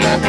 Wow,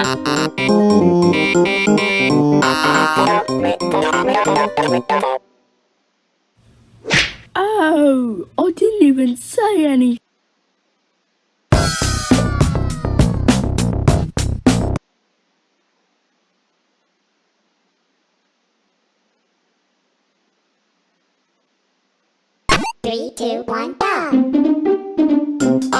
Oh, I didn't even say anything. Three, two, one, go!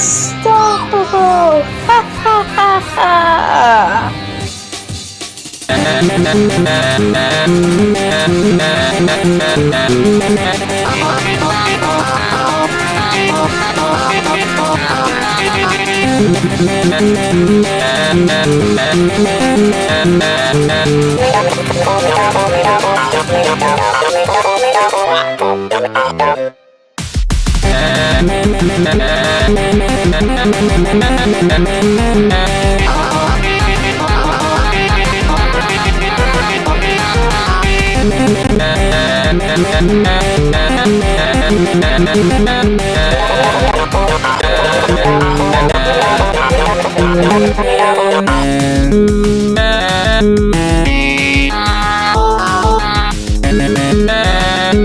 unstoppable! Ha ha ha ha!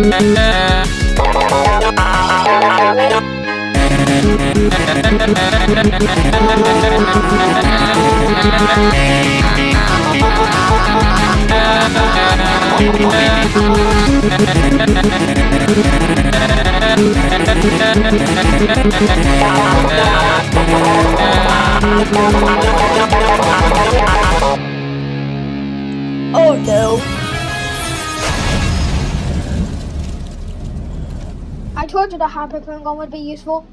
na na Oh no. I told you the hyper gun would be useful.